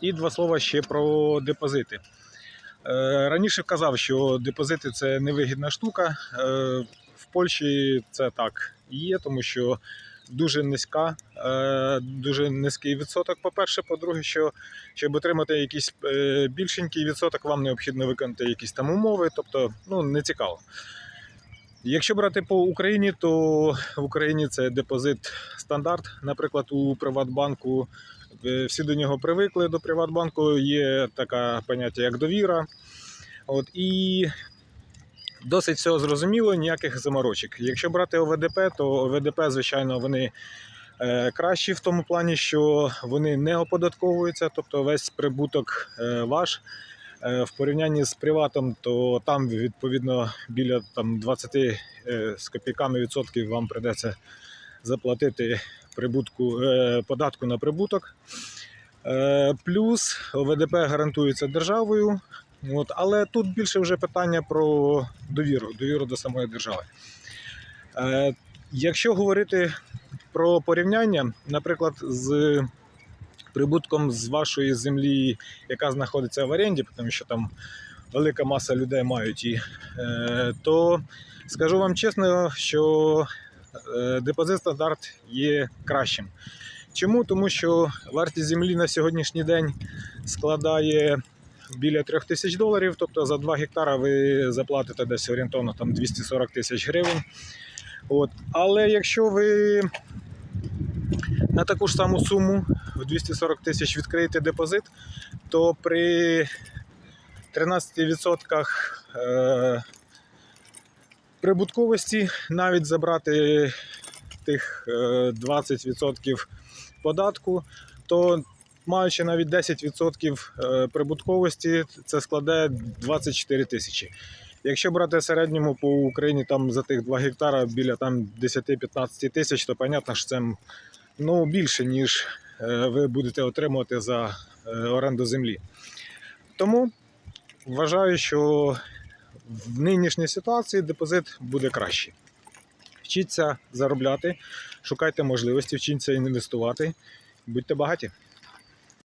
І два слова ще про депозити. Е, Раніше казав, що депозити це невигідна штука. Е, В Польщі це так і є, тому що дуже низька, е, дуже низький відсоток. По-перше, по-друге, що щоб отримати якийсь більшенький відсоток, вам необхідно виконати якісь там умови, тобто ну, не цікаво. Якщо брати по Україні, то в Україні це депозит стандарт. Наприклад, у Приватбанку е, всі до нього привикли до Приватбанку. Є таке поняття, як довіра. От, і досить все зрозуміло, ніяких заморочок. Якщо брати ОВДП, то ОВДП, звичайно, вони е, кращі в тому плані, що вони не оподатковуються, тобто весь прибуток е, ваш. Е, В порівнянні з приватом, то там відповідно біля там 20 е, з копійками відсотків вам придеться заплатити прибутку, е, податку на прибуток. Плюс ОВДП гарантується державою. От, але тут більше вже питання про довіру, довіру до самої держави. Якщо говорити про порівняння, наприклад, з прибутком з вашої землі, яка знаходиться в оренді, тому що там велика маса людей мають її, е, то скажу вам чесно, що е, депозит стандарт є кращим. Чому? Тому що вартість землі на сьогоднішній день складає біля 3 тисяч доларів, тобто за 2 гектара ви заплатите десь орієнтовно там 240 тисяч гривень. От. Але якщо ви на таку ж саму суму в 240 тисяч відкриєте депозит, то при 13% е, прибутковості навіть забрати тих е, 20% податку, то маючи навіть 10% е, прибутковості, це складає 24 тисячі. Якщо брати середньому по Україні там за тих 2 гектара біля там 10-15 тисяч, то понятно, що це ну, більше, ніж е, ви будете отримувати за е, оренду землі. Тому вважаю, що в нинішній ситуації депозит буде кращий. Вчіться заробляти, шукайте можливості, вчіться інвестувати, будьте багаті.